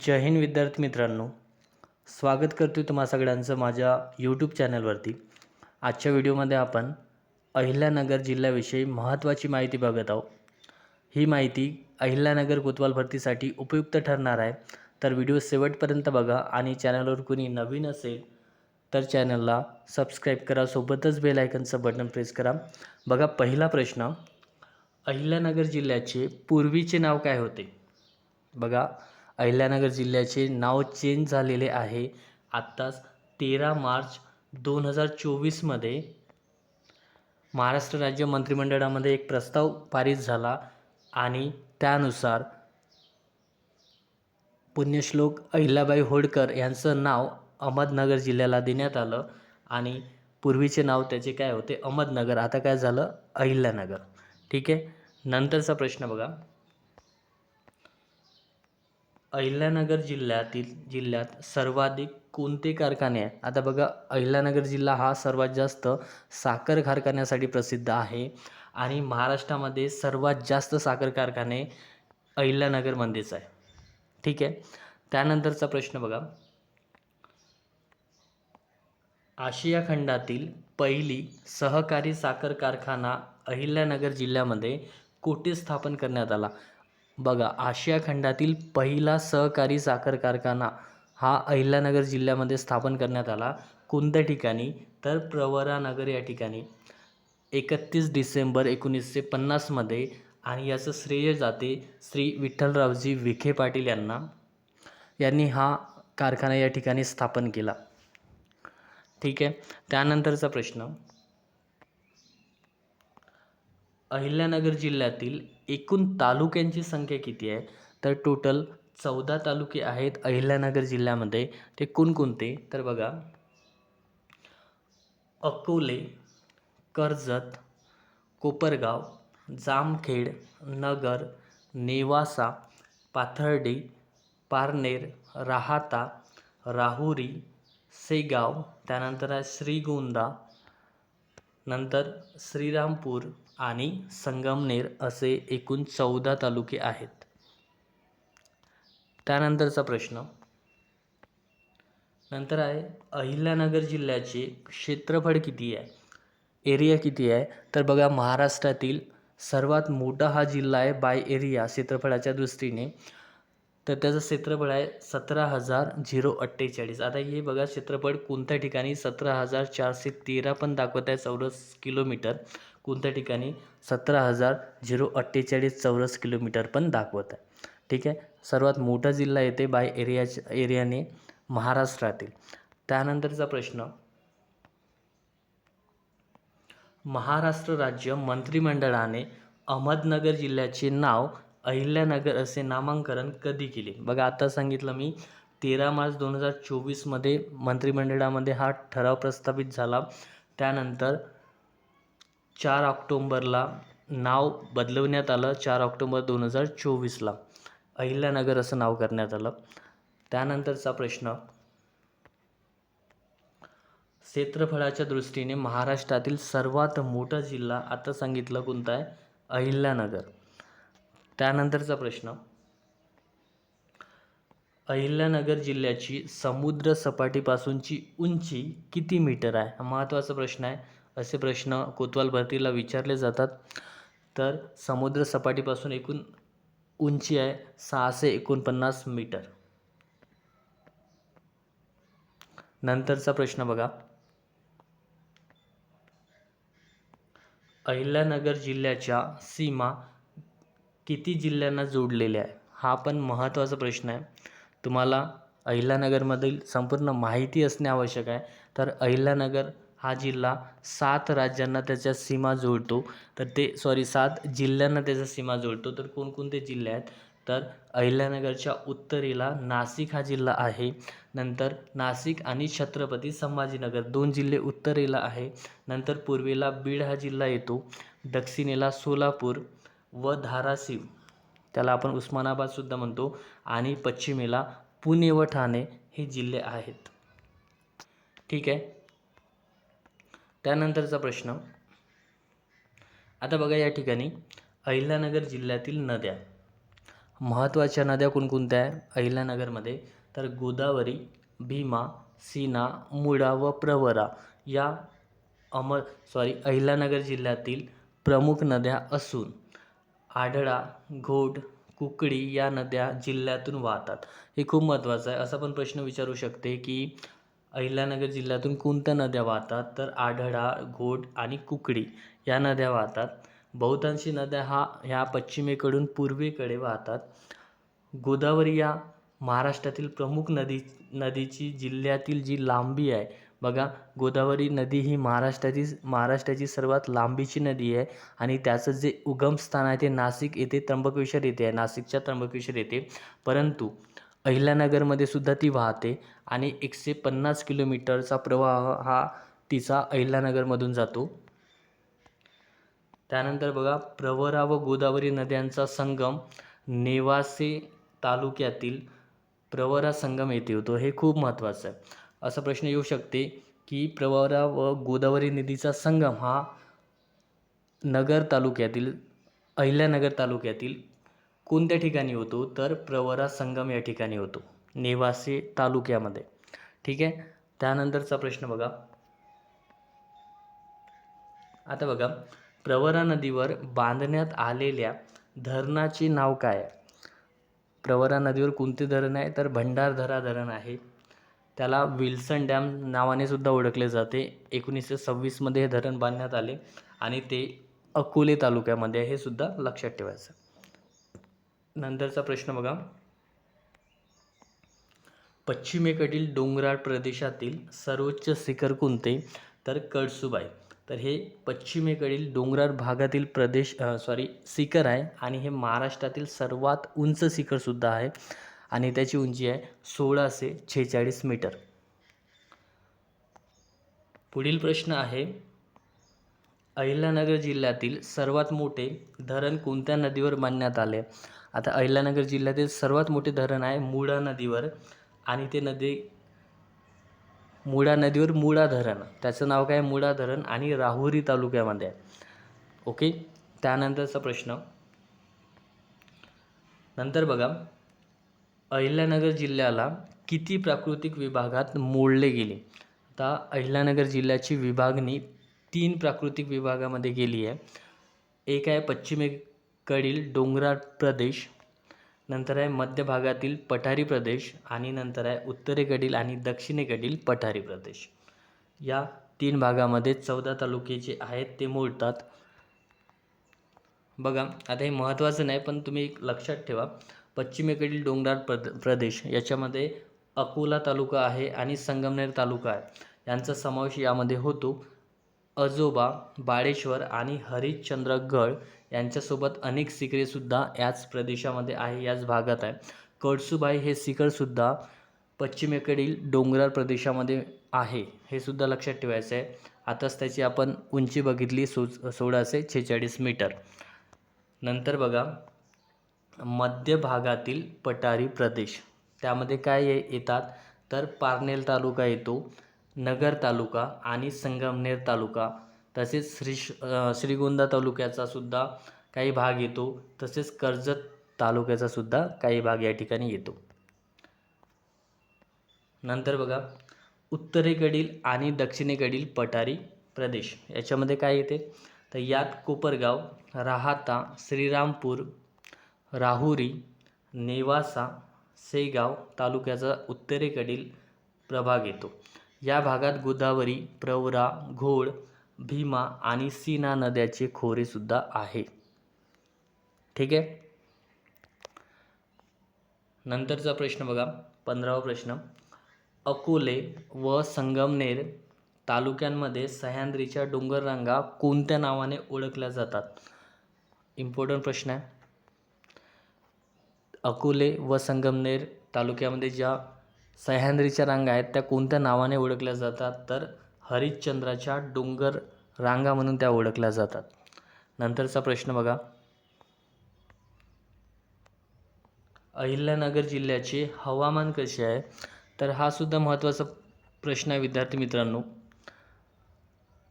जय हिंद विद्यार्थी मित्रांनो. स्वागत करतो तुम्हा सगळ्यांचं माझ्या यूट्यूब चॅनलवरती आजच्या व्हिडिओमध्ये आपण अहिल्यानगर जिल्ह्याविषयी महत्त्वाची माहिती बघत आहोत. ही माहिती अहिल्यानगर कोतवाल भरतीसाठी उपयुक्त ठरणार आहे. तर व्हिडिओ शेवटपर्यंत बघा आणि चॅनलवर कुणी नवीन असेल तर चॅनलला सबस्क्राईब करा. सोबतच बेल आयकनचं बटन प्रेस करा. बघा पहिला प्रश्न अहिल्यानगर जिल्ह्याचे पूर्वीचे नाव काय होते? बघा अहिल्यानगर जिल्ह्याचे नाव चेंज झालेले आहे. आत्ताच तेरा मार्च दोन हजार चोवीसमध्ये महाराष्ट्र राज्य मंत्रिमंडळामध्ये एक प्रस्ताव पारित झाला आणि त्यानुसार पुण्यश्लोक अहिल्याबाई होळकर यांचं नाव अहमदनगर जिल्ह्याला देण्यात आलं आणि पूर्वीचे नाव त्याचे काय होते? अहमदनगर. आता काय झालं? अहिल्यानगर. ठीक आहे? नंतरचा प्रश्न बघा. अहिल्यानगर जिल्ह्यातील जिल्ह्यात सर्वाधिक कोणते कारखाने आहे आता बघा अहिल्यानगर जिल्हा हा सर्वात जास्त साखर कारखान्यासाठी प्रसिद्ध आहे आणि महाराष्ट्रामध्ये सर्वात जास्त साखर कारखाने अहिल्यानगरमध्येच आहे. ठीक आहे? त्यानंतरचा प्रश्न बघा. आशिया खंडातील पहिली सहकारी साखर कारखाना अहिल्यानगर जिल्ह्यामध्ये कोठे स्थापन करण्यात आला? बघा आशिया खंडातील पहिला सहकारी साखर कारखाना हा अहिल्यानगर जिल्ह्यामध्ये स्थापन करण्यात आला. कोणत्या ठिकाणी? तर प्रवरानगर या ठिकाणी. एकतीस डिसेंबर एकोणीसशे पन्नासमध्ये आणि याचं श्रेय जाते श्री विठ्ठलरावजी विखे पाटील यांना. यांनी हा कारखाना या ठिकाणी स्थापन केला. ठीक आहे? त्यानंतरचा प्रश्न. अहिल्यानगर जिल्ह्यातील एकूण तालुक्यांची संख्या किती आहे? तर टोटल चौदा तालुके आहेत अहिल्यानगर जिल्ह्यामध्ये. ते कोणकोणते? तर बघा. अकोले कर्जत कोपरगाव जामखेड नगर नेवासा पाथर्डी पारनेर राहाता राहुरी सेगाव त्यानंतर आहे श्रीगोंदा नंतर श्रीरामपूर आणि संगमनेर असे एकूण चौदा तालुके आहेत. त्यानंतरचा प्रश्न. नंतर आहे अहिल्यानगर जिल्ह्याचे क्षेत्रफळ किती आहे? एरिया किती आहे? तर बघा महाराष्ट्रातील सर्वात मोठा हा जिल्हा आहे बाय एरिया क्षेत्रफळाच्या दृष्टीने. तर त्याचं क्षेत्रफळ आहे सतरा हजार झिरो अठ्ठेचाळीस. आता हे बघा क्षेत्रफळ कोणत्या ठिकाणी? सतरा हजार चारशे तेरा पण दाखवत आहे चौरस किलोमीटर. कोणत्या ठिकाणी? सतरा हजार झिरो अठ्ठेचाळीस चौरस किलोमीटर पण दाखवत आहे. ठीक आहे? सर्वात मोठा जिल्हा येते बाय एरियाच्या एरियाने महाराष्ट्रातील. त्यानंतरचा प्रश्न. महाराष्ट्र राज्य मंत्रिमंडळाने अहमदनगर जिल्ह्याचे नाव अहिल्यानगर असे नामांकन कधी केले? बघा आता सांगितलं मी तेरा मार्च दोन हजार चोवीसमध्ये मंत्रिमंडळामध्ये हा ठराव प्रस्थापित झाला. त्यानंतर चार ऑक्टोंबरला नाव बदलवण्यात आलं चार ऑक्टोंबर दोन हजार चोवीसला. अहिल्यानगर असं नाव करण्यात आलं. त्यानंतरचा प्रश्न क्षेत्रफळाच्या दृष्टीने महाराष्ट्रातील सर्वात मोठा जिल्हा आता सांगितलं कोणता आहे? अहिल्यानगर त्यानंतरचा प्रश्न अहिल्यानगर जिल्ह्याची समुद्र सपाटीपासूनची उंची किती मीटर आहे? हा महत्त्वाचा प्रश्न आहे. असे प्रश्न कोतवाल भरतीला विचारले जातात. तर समुद्र सपाटीपासून एकूण उंची आहे सहाशे एकोणपन्नास मीटर. नंतरचा प्रश्न बघा. अहिल्यानगर जिल्ह्याच्या सीमा किती जिल्ह्यांना जोडलेल्या आहे हा पण महत्त्वाचा प्रश्न आहे. तुम्हाला अहिल्यानगरमधील संपूर्ण माहिती असणे आवश्यक आहे. तर अहिल्यानगर हा जिल्हा सात राज्यांना त्याच्या सीमा जोडतो तर ते सॉरी सात जिल्ह्यांना त्याच्या सीमा जोडतो तर कोणकोणते जिल्हे आहेत? तर अहिल्यानगरच्या उत्तरेला नाशिक हा जिल्हा आहे. नंतर नाशिक आणि छत्रपती संभाजीनगर दोन जिल्हे उत्तरेला आहे. नंतर पूर्वेला बीड हा जिल्हा येतो. दक्षिणेला सोलापूर व धाराशिव. त्याला आपण उस्मानाबादसुद्धा म्हणतो. आणि पश्चिमेला पुणे व ठाणे हे जिल्हे आहेत. ठीक आहे? त्यानंतरचा प्रश्न. आता बघा या ठिकाणी अहिल्यानगर जिल्ह्यातील नद्या. महत्त्वाच्या नद्या कोणकोणत्या आहे? अहिल्यानगरमध्ये तर गोदावरी भीमा सीना मुळा व प्रवरा या अमर सॉरी अहिल्यानगर जिल्ह्यातील प्रमुख नद्या असून आढळा घोड कुकडी या नद्या जिल्ह्यातून वाहतात. हे खूप महत्त्वाचं आहे. असा पण प्रश्न विचारू शकते की अहिल्यानगर जिल्ह्यातून कोणत्या नद्या वाहतात? तर आढळा घोड आणि कुकडी या नद्या वाहतात. बहुतांशी नद्या हा ह्या पश्चिमेकडून पूर्वेकडे वाहतात. गोदावरी या महाराष्ट्रातील प्रमुख नदी नदीची जिल्ह्यातील जी लांबी आहे बघा गोदावरी नदी ही महाराष्ट्राची महाराष्ट्राची सर्वात लांबीची नदी आहे आणि त्याचं जे उगमस्थान आहे ते नाशिक येथे त्र्यंबकेश्वर येथे आहे. नाशिकच्या त्र्यंबकेश्वर येथे. परंतु अहिल्यानगरमध्ये सुद्धा ती वाहते आणि एकशे पन्नास किलोमीटरचा प्रवाह हा तिचा अहिल्यानगरमधून जातो. त्यानंतर बघा प्रवरा व गोदावरी नद्यांचा संगम नेवासे तालुक्यातील प्रवरा संगम येथे होतो. हे खूप महत्त्वाचं आहे. असा प्रश्न येऊ शकते की प्रवरा व गोदावरी नदीचा संगम हा नगर तालुक्यातील अहिल्यानगर तालुक्यातील कोणत्या ठिकाणी होतो? तर प्रवरा संगम या ठिकाणी होतो नेवासे तालुक्यामध्ये. ठीक आहे? त्यानंतरचा प्रश्न बघा. आता बघा प्रवरा नदीवर बांधण्यात आलेल्या धरणाचे नाव काय आहे? प्रवरा नदीवर कोणते धरण आहे? तर भंडारधरा धरण आहे. त्याला विल्सन डॅम नावाने सुद्धा ओळखले जाते. एकोणीसशे सव्वीसमध्ये हे धरण बांधण्यात आले आणि ते अकोले तालुक्यामध्ये हे सुद्धा लक्षात ठेवायचं. नंतरचा प्रश्न बघा. पश्चिमेकडील डोंगराळ प्रदेशातील सर्वोच्च शिखर कोणते? तर कळसुबाई. तर हे पश्चिमेकडील डोंगराळ भागातील प्रदेश सॉरी शिखर आहे आणि हे महाराष्ट्रातील सर्वात उंच शिखरसुद्धा आहे आणि त्याची उंची आहे सोळाशे छेचाळीस मीटर. पुढील प्रश्न आहे अहिल्यानगर जिल्ह्यातील सर्वात मोठे धरण कोणत्या नदीवर बांधण्यात आले? आता अहिल्यानगर जिल्ह्यातील सर्वात मोठे धरण आहे मुळा नदीवर आणि ते नदी मुळा नदीवर मुळा धरण. त्याचं नाव काय? मुळा धरण आणि राहुरी तालुक्यामध्ये आहे. ओके? त्यानंतरचा प्रश्न. नंतर बघा. अहिल्यानगर जिल्ह्याला किती प्राकृतिक विभागात मोडले गेले? आता अहिल्यानगर जिल्ह्याची विभागणी तीन प्राकृतिक विभागामध्ये गेली आहे. एक आहे पश्चिमे कडील डोंगराळ प्रदेश नंतर आहे मध्य भागातील पठारी प्रदेश आणि नंतर आहे उत्तरेकडील आणि दक्षिणेकडील पठारी प्रदेश. या तीन भागामध्ये चौदा तालुके जे आहेत ते मोडतात. बघा आता हे महत्त्वाचं नाही पण तुम्ही एक लक्षात ठेवा. पश्चिमेकडील डोंगराळ प्रद प्रदेश याच्यामध्ये अकोला तालुका आहे आणि संगमनेर तालुका आहे. यांचा समावेश यामध्ये होतो. अजोबा बाळेश्वर आणि हरिश्चंद्रगड यांच्यासोबत अनेक सिकरेसुद्धा याच प्रदेशामध्ये आहे याच भागात आहे. कळसुबाई हे सिकरसुद्धा पश्चिमेकडील डोंगराळ प्रदेशामध्ये आहे हे सुद्धा लक्षात ठेवायचं आहे आताच त्याची आपण उंची बघितली सो सोळाशे छेचाळीस मीटर. नंतर बघा मध्य भागातील पठारी प्रदेश. त्यामध्ये काय येतात? तर पारनेर तालुका येतो नगर तालुका आणि संगमनेर तालुका. तसेच श्री श्रीगोंदा तालुक्याचा सुद्धा काही भाग येतो. तसेच कर्जत तालुक्याचा सुद्धा काही भाग या ठिकाणी येतो. नंतर बघा उत्तरेकडील आणि दक्षिणेकडील पठारी प्रदेश याच्यामध्ये काय येते? तर यात कोपरगाव राहाता श्रीरामपूर राहुरी नेवासा सेगाव तालुक्याचा उत्तरेकडील प्रभाग येतो. या भागात गोदावरी प्रवरा घोड भीमा आणि सीना नद्याचे खोरेसुद्धा आहे. ठीक आहे? नंतरचा प्रश्न बघा. पंधरावा प्रश्न. अकोले व संगमनेर तालुक्यांमध्ये सह्याद्रीच्या डोंगररांगा कोणत्या नावाने ओळखल्या जातात? इम्पॉर्टंट प्रश्न आहे. अकोले व संगमनेर तालुक्यामध्ये ज्या सह्याद्रीच्या रांगा आहेत त्या कोणत्या नावाने ओळखल्या जातात? तर हरिश्चंद्राच्या डोंगर रांगा म्हणून त्या ओळखल्या जातात. नंतरचा प्रश्न बघा. अहिल्यानगर जिल्ह्याचे हवामान कसे आहे? तर हा सुद्धा महत्त्वाचा प्रश्न आहे विद्यार्थी मित्रांनो.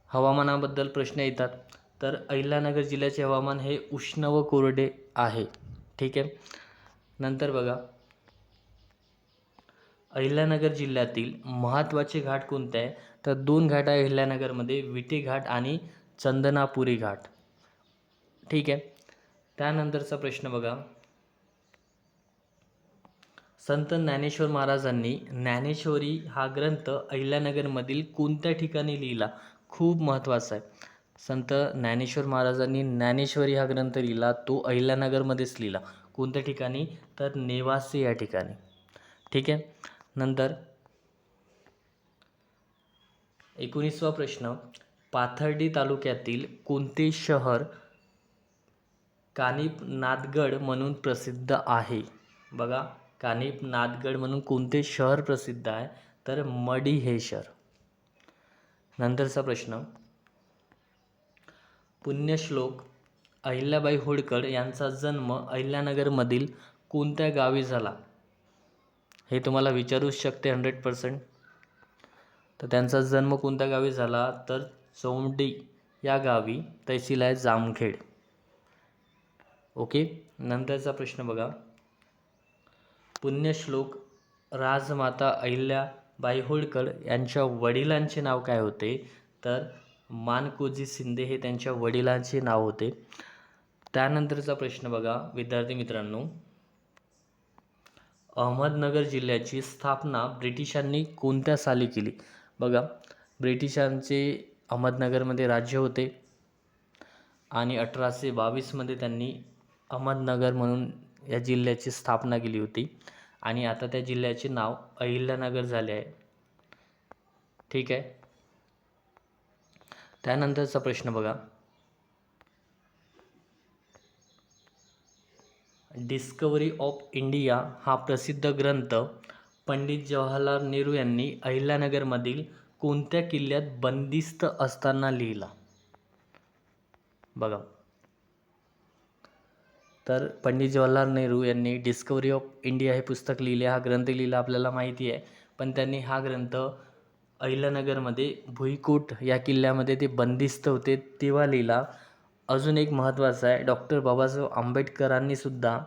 हवामानाबद्दल प्रश्न येतात. तर अहिल्यानगर जिल्ह्याचे हवामान हे उष्ण व कोरडे आहे. ठीक आहे? नंतर बघा. अहिल्यानगर जिल्ह्यातील महत्त्वाचे घाट कोणते आहे? तर दोन घाट आहे अहिल्यानगरमध्ये विटे घाट आणि चंदनापुरी घाट. ठीक आहे? त्यानंतरचा प्रश्न बघा. संत ज्ञानेश्वर महाराजांनी ज्ञानेश्वरी हा ग्रंथ अहिल्यानगरमधील कोणत्या ठिकाणी लिहिला? खूप महत्त्वाचा आहे. संत ज्ञानेश्वर महाराजांनी ज्ञानेश्वरी हा ग्रंथ लिहिला तो अहिल्यानगरमध्येच लिहिला. कोणत्या ठिकाणी? तर नेवासे या ठिकाणी. ठीक आहे? नंतर एकोणीसवा प्रश्न पाथर्डी तालुक्यातील कोणते शहर कानिप नादगड म्हणून प्रसिद्ध आहे? बघा कानिप नादगड म्हणून कोणते शहर प्रसिद्ध आहे? तर मडी हे शहर. नंतरचा प्रश्न पुण्यश्लोक अहिल्याबाई होळकर यांचा जन्म अहिल्यानगरमधील कोणत्या गावी झाला? हे तुम्हाला विचारूच शकते हंड्रेड पर्सेंट तर त्यांचा जन्म कोणत्या गावी झाला? तर चौंडी या गावी तहसील आहे जामखेड. ओके? नंतरचा प्रश्न बघा. पुण्यश्लोक राजमाता अहिल्याबाई होळकर यांच्या वडिलांचे नाव काय होते? तर मानकोजी शिंदे हे त्यांच्या वडिलांचे नाव होते. त्यानंतरचा प्रश्न बघा विद्यार्थी मित्रांनो. अहमदनगर जिल्ह्याची स्थापना ब्रिटिशांनी कोणत्या साली केली? बघा ब्रिटिशांचे अहमदनगरमध्ये राज्य होते आणि अठराशे बावीसमध्ये त्यांनी अहमदनगर म्हणून या जिल्ह्याची स्थापना केली होती. आणि आता त्या जिल्ह्याचे नाव अहिल्यानगर झाले आहे. ठीक आहे? त्यानंतरचा प्रश्न बघा. डिस्कवरी ऑफ इंडिया हा प्रसिद्ध ग्रंथ पंडित जवाहरलाल नेहरू यांनी अहिल्यानगरमधील कोणत्या किल्ल्यात बंदिस्त असताना लिहिला? बघा. तर पंडित जवाहरलाल नेहरू यांनी डिस्कवरी ऑफ इंडिया हे पुस्तक लिहिले. हा ग्रंथ लिहिला आपल्याला माहिती आहे. पण त्यांनी हा ग्रंथ अहिल्यानगरमध्ये भुईकोट या किल्ल्यामध्ये ते बंदिस्त होते तेव्हा लिहिला. अजून एक महत्त्वाचं आहे. डॉक्टर बाबासाहेब आंबेडकरांनी सुद्धा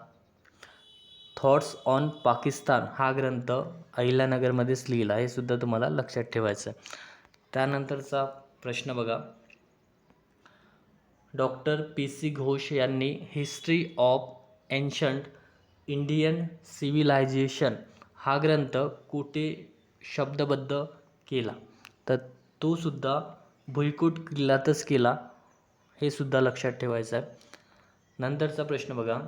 थॉट्स ऑन पाकिस्तान हा ग्रंथ अहिल्यानगरमध्येच लिहिला हे सुद्धा तुम्हाला लक्षात ठेवायचं आहे. त्यानंतरचा प्रश्न बघा. डॉक्टर पी सी घोष यांनी history of ancient Indian civilization हा ग्रंथ कुठे शब्दबद्ध केला? तर तो सुद्धा भुईकोट किल्ल्यातच केला. हे सुद्धा लक्षात ठेवायचं आहे. नंतरचा प्रश्न बघा.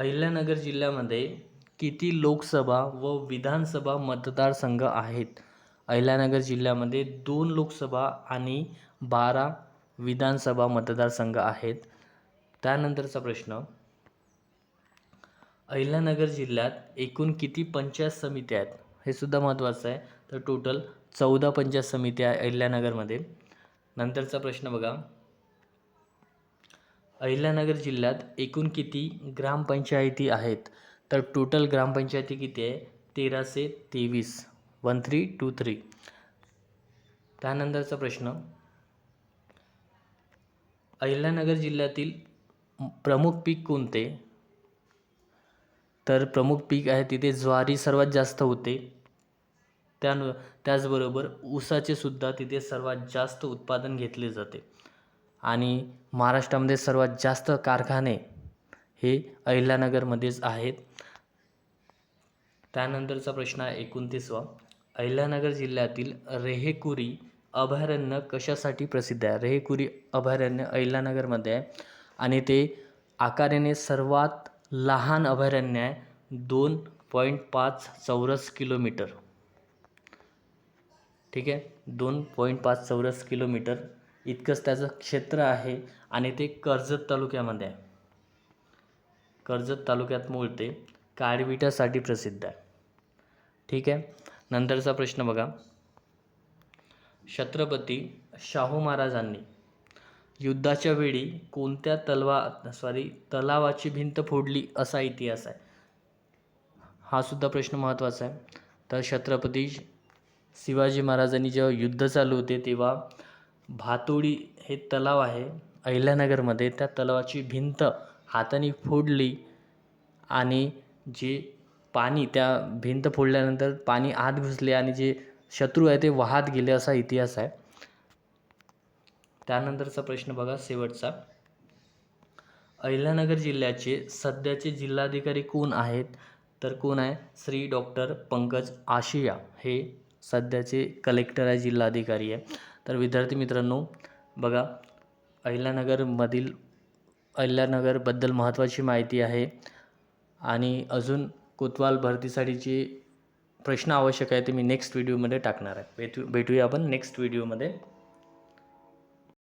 अहिल्यानगर जिल्ह्यामध्ये किती लोकसभा व विधानसभा मतदारसंघ आहेत? अहिल्यानगर जिल्ह्यामध्ये दोन लोकसभा आणि बारा विधानसभा मतदारसंघ आहेत. त्यानंतरचा प्रश्न अहिल्यानगर जिल्ह्यात एकूण किती पंचायत समित्या आहेत? हे सुद्धा महत्त्वाचं आहे. तर टोटल चौदा पंचायत समित्या आहे अहिल्यानगरमध्ये. नंतरचा प्रश्न बघा. अहिल्यानगर जिल्ह्यात एकूण किती ग्रामपंचायती आहेत? तर टोटल ग्रामपंचायती किती आहे? तेराशे तेवीस. One three two three. त्यानंतरचा प्रश्न. अहिल्यानगर जिल्ह्यातील प्रमुख पीक कोणते? तर प्रमुख पीक आहे तिथे ज्वारी सर्वात जास्त होते. त्यानु त्याचबरोबर ऊसाचे सुद्धा तिथे सर्वात जास्त उत्पादन घेतले जाते. आणि महाराष्ट्रामध्ये सर्वात जास्त कारखाने हे अहिल्यानगरमध्येच आहेत. त्यानंतरचा प्रश्न आहे एकोणतीसवा. अहिल्यानगर जिल्ह्यातील रेहेकुरी अभयारण्य कशासाठी प्रसिद्ध आहे? रेहेकुरी अभयारण्य अहिल्यानगरमध्ये आहे आणि ते आकाराने सर्वात लहान अभयारण्य आहे. दोन पॉईंट पाच चौरस किलोमीटर. ठीक आहे? दोन पॉईंट पाच चौरस किलोमीटर इतकंच त्याचं क्षेत्र आहे आणि ते कर्जत तालुक्यामध्ये आहे. कर्जत तालुक्यात मोडते काळविटासाठी प्रसिद्ध आहे. ठीक आहे? नंतरचा प्रश्न बघा. छत्रपती शाहू महाराजांनी युद्धाच्या वेळी कोणत्या तलवा सॉरी तलावाची भिंत फोडली असा इतिहास आहे? हा सुद्धा प्रश्न महत्त्वाचा आहे. तर छत्रपती शिवाजी महाराजांनी जेव्हा युद्ध चालू होते तेव्हा भातोडी हे तलाव आहे. अहिल्यानगरमध्ये त्या तलावाची भिंत हाताने फोडली आणि जे पाणी त्या भिंत फोडल्यानंतर पाणी आत घुसले आणि जे शत्रू आहे ते वाहत गेले असा इतिहास आहे. त्यानंतरचा प्रश्न बघा शेवटचा. अहिल्यानगर जिल्ह्याचे सध्याचे जिल्हाधिकारी कोण आहेत? तर कोण आहे? श्री डॉक्टर पंकज आशिया हे सध्याचे कलेक्टर आहे जिल्हाधिकारी आहे. तर विद्यार्थी मित्रांनो बघा अहिल्यानगरमधील अहिल्यानगरबद्दल महत्त्वाची माहिती आहे आणि अजून कोतवाल भरतीसाठीचे प्रश्न आवश्यक आहे ते मी नेक्स्ट व्हिडिओमध्ये टाकणार आहे. भेटू भेटूया आपण नेक्स्ट व्हिडिओमध्ये